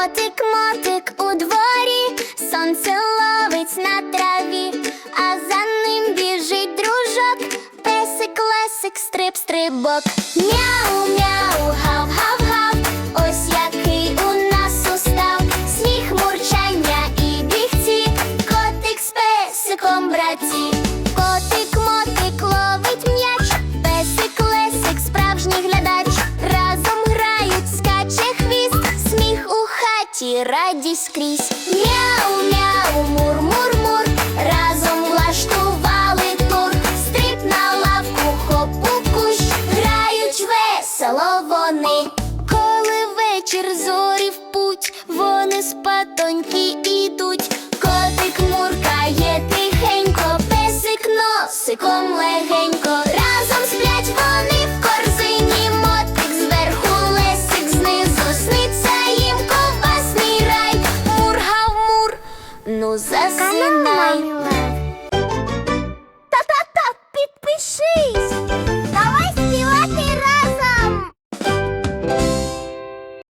Котик, мотик у дворі, сонце ловить на траві, а за ним біжить дружок, песик, лесик, стрип, стрибок. Мяу, мяу, гав, гав, гав. Ось який у нас устав. Сміх, мурчання і бігці, котик з песиком браті. Радість скрізь. Мяу, мяу, мур, мур, мур. Разом влаштували тур. Стриб на лавку, хоп у кущ. Грають весело вони. Коли вечір зорі в путь, вони спатоньки ідуть. Котик муркає тихенько, песик носиком легенько. магазин наймилев.